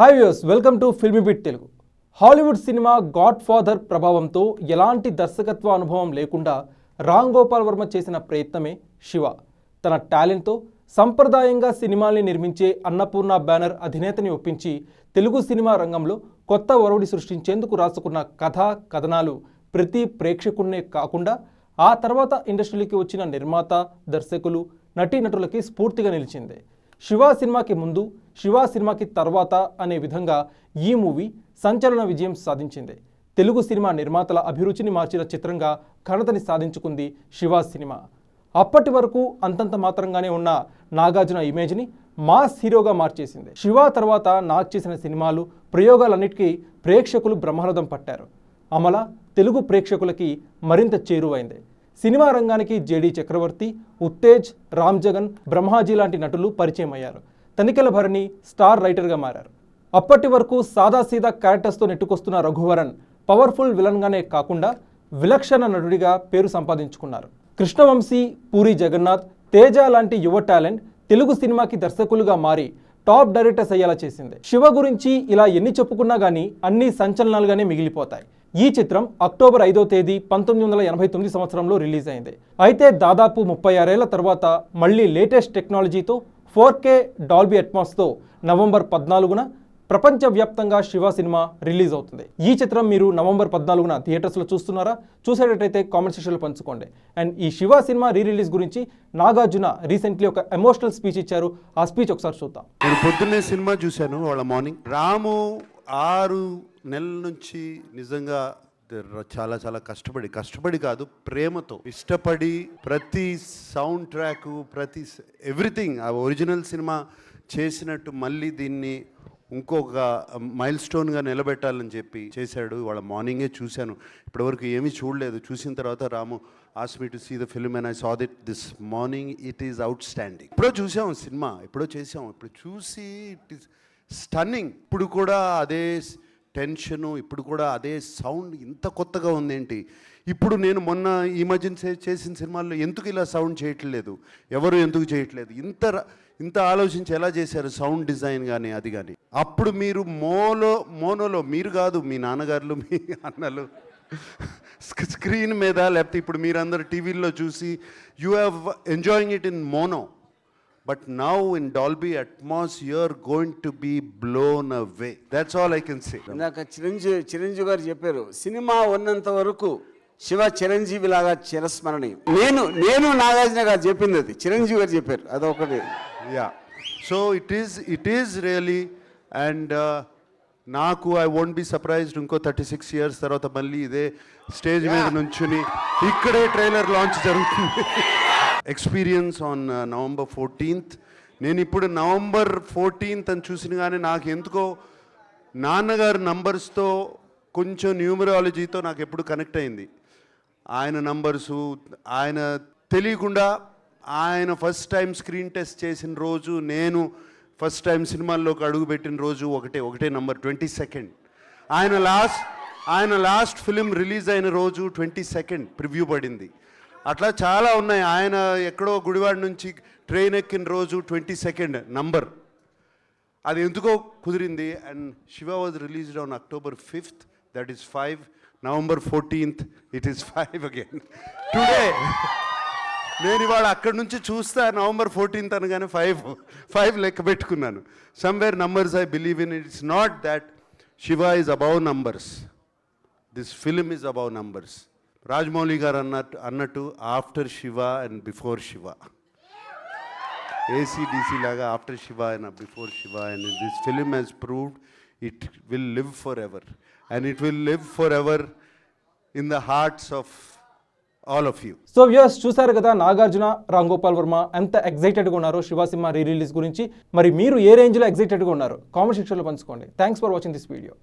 Hi views welcome to filmy bit Telugu Hollywood cinema godfather ప్రభావంతో ఎలాంటి దర్శకత్వ అనుభవం లేకుండా రామ్ గోపాల్ వర్మ చేసిన ప్రయత్నమే శివ. తన టాలెంట్తో సంప్రదాయంగా సినిమాల్ని నిర్మించే అన్నపూర్ణ బ్యానర్ అధినేతని ఒప్పించి తెలుగు సినిమా రంగంలో కొత్త ఒరవడి సృష్టించేందుకు రాసుకున్న కథ కథనాలు ప్రతి ప్రేక్షకుడినే కాకుండా ఆ తర్వాత ఇండస్ట్రీలోకి వచ్చిన నిర్మాత దర్శకులు నటీనటులకి స్ఫూర్తిగా నిలిచింది. శివ సినిమాకి ముందు శివ సినిమాకి తర్వాత అనే విధంగా ఈ మూవీ సంచలన విజయం సాధించింది. తెలుగు సినిమా నిర్మాతల అభిరుచిని మార్చిన చిత్రంగా ఘనతని సాధించుకుంది శివ సినిమా. అప్పటి వరకు అంతంత మాత్రంగానే ఉన్న నాగార్జున ఇమేజ్ని మాస్ హీరోగా మార్చేసింది. శివ తర్వాత నాగ్ చేసిన సినిమాలు ప్రయోగాలన్నిటికీ ప్రేక్షకులు బ్రహ్మరథం పట్టారు. అమల తెలుగు ప్రేక్షకులకి మరింత చేరువైంది. సినిమా రంగానికి జేడి చక్రవర్తి ఉత్తేజ్ రామ్ జగన్ బ్రహ్మాజీ లాంటి నటులు పరిచయం అయ్యారు. తనికెల భరణి స్టార్ రైటర్గా మారారు. అప్పటి వరకు సాదాసీదా క్యారెక్టర్స్తో నెట్టుకొస్తున్న రఘువరన్ పవర్ఫుల్ విలన్గానే కాకుండా విలక్షణ నటుడిగా పేరు సంపాదించుకున్నారు. కృష్ణవంశీ పూరి జగన్నాథ్ తేజ లాంటి యువ టాలెంట్ తెలుగు సినిమాకి దర్శకులుగా మారి టాప్ డైరెక్టర్స్ అయ్యేలా చేసింది. శివ గురించి ఇలా ఎన్ని చెప్పుకున్నా కానీ అన్ని సంచలనాలుగానే మిగిలిపోతాయి. ఈ చిత్రం అక్టోబర్ ఐదో తేదీ పంతొమ్మిది వందల ఎనభై తొమ్మిది సంవత్సరంలో రిలీజ్ అయింది. అయితే దాదాపు ముప్పై ఆరేళ్ళ తర్వాత మళ్ళీ లేటెస్ట్ టెక్నాలజీతో ఫోర్ కే డాల్బీ అట్మాస్తో నవంబర్ పద్నాలుగున ప్రపంచవ్యాప్తంగా శివ సినిమా రిలీజ్ అవుతుంది. ఈ చిత్రం మీరు నవంబర్ పద్నాలుగున థియేటర్స్లో చూస్తున్నారా? చూసేటట్టయితే కామెంట్ సెక్షన్లో పంచుకోండి. అండ్ ఈ శివ సినిమా రీ రిలీజ్ గురించి నాగార్జున రీసెంట్లీ ఒక ఎమోషనల్ స్పీచ్ ఇచ్చారు. ఆ స్పీచ్ ఒకసారి చూద్దాం. నేను పొద్దున్నే సినిమా చూశాను వాళ్ళ మార్నింగ్. రాము ఆరు నెల నుంచి నిజంగా చాలా చాలా కష్టపడి కష్టపడి కాదు ప్రేమతో ఇష్టపడి ప్రతి సౌండ్ ట్రాక్ ప్రతి ఎవ్రీథింగ్ ఆ ఒరిజినల్ సినిమా చేసినట్టు మళ్ళీ దీన్ని ఇంకొక మైల్ స్టోన్గా నిలబెట్టాలని చెప్పి చేశాడు. వాళ్ళ మార్నింగే చూశాను. ఇప్పటివరకు ఏమీ చూడలేదు. చూసిన తర్వాత రాము ఆస్ me to see the film and I saw it this morning it is outstanding ఇప్పుడో చూసాం సినిమా ఎప్పుడో చేసాం ఇప్పుడు చూసి ఇట్ ఈస్ స్టన్నింగ్ ఇప్పుడు కూడా అదే టెన్షను ఇప్పుడు కూడా అదే సౌండ్ ఇంత కొత్తగా ఉందేంటి? ఇప్పుడు నేను మొన్న ఈ మధ్యన చేసిన సినిమాల్లో ఎందుకు ఇలా సౌండ్ చేయట్లేదు? ఎవరు ఎందుకు చేయట్లేదు? ఇంత ఇంత ఆలోచించి ఎలా చేశారు సౌండ్ డిజైన్ కానీ అది కానీ అప్పుడు మీరు మోలో మోనోలో మీరు కాదు మీ నాన్నగారులు మీ అన్నలు స్క్రీన్ మీద లేకపోతే ఇప్పుడు మీరందరూ టీవీల్లో చూసి you have enjoying it in mono but now in Dolby Atmos you're going to be blown away that's all I can say ఇందాక చిరంజీవి చిరంజీవి గారు చెప్పారు సినిమా ఉన్నంత వరకు శివ చిరంజీవి లాగా చిరస్మరణీయం. నేను నేను నాగార్జున గారు చెప్పింది అది. చిరంజీవి గారు చెప్పారు అదొకటి. Yeah so it is it is really and నాకు ఐ వోంట్ బి సర్ప్రైజ్డ్ ఇంకో థర్టీ సిక్స్ ఇయర్స్ తర్వాత మళ్ళీ ఇదే స్టేజ్ మీద నుంచుని ఇక్కడే ట్రైలర్ లాంచ్ జరుగుతుంది. Experience on uh, November fourteenth. నేను ఇప్పుడు నవంబర్ ఫోర్టీన్త్ అని చూసిన కానీ నాకు ఎందుకో నాన్నగారు నంబర్స్తో కొంచెం న్యూమరాలజీతో నాకు ఎప్పుడు కనెక్ట్ అయింది. ఆయన నంబర్సు ఆయన తెలియకుండా ఆయన ఫస్ట్ టైం స్క్రీన్ టెస్ట్ చేసిన రోజు నేను ఫస్ట్ టైం సినిమాల్లోకి అడుగుపెట్టిన రోజు ఒకటే ఒకటే నంబర్ ట్వంటీ సెకండ్ ఆయన లాస్ట్ ఆయన లాస్ట్ ఫిలిం రిలీజ్ అయిన రోజు ట్వంటీ సెకండ్ ప్రివ్యూ పడింది. అట్లా చాలా ఉన్నాయి. ఆయన ఎక్కడో గుడివాడ నుంచి ట్రైన్ ఎక్కిన రోజు ట్వంటీ సెకండ్ నంబర్. అది ఎందుకో కుదిరింది. And Shiva was released on October fifth. That is five November fourteenth it is five again today నేను ఇవాళ అక్కడి నుంచి చూస్తా నవంబర్ ఫోర్టీన్త్ అనగానే ఫైవ్ ఫైవ్ లెక్క పెట్టుకున్నాను. Somewhere numbers I believe in it's not that Shiva is above numbers this film is above numbers Rajamouli garu అన్నట్టు అన్నట్టు after Shiva and before Shiva. AC DC లాగా after Shiva and before Shiva and this film has proved it will live forever and it will live forever in the hearts of all of you. So views చూసారు కదా నాగార్జున రామ్ గోపాల్ వర్మ ఎంత ఎగ్జైటెడ్గా ఉన్నారు Shiva cinema re release గురించి. మరి మీరు ఏ రేంజ్లో ఎగ్జైటెడ్గా ఉన్నారు comment సెక్షన్లో పంచుకోండి. Thanks for watching this video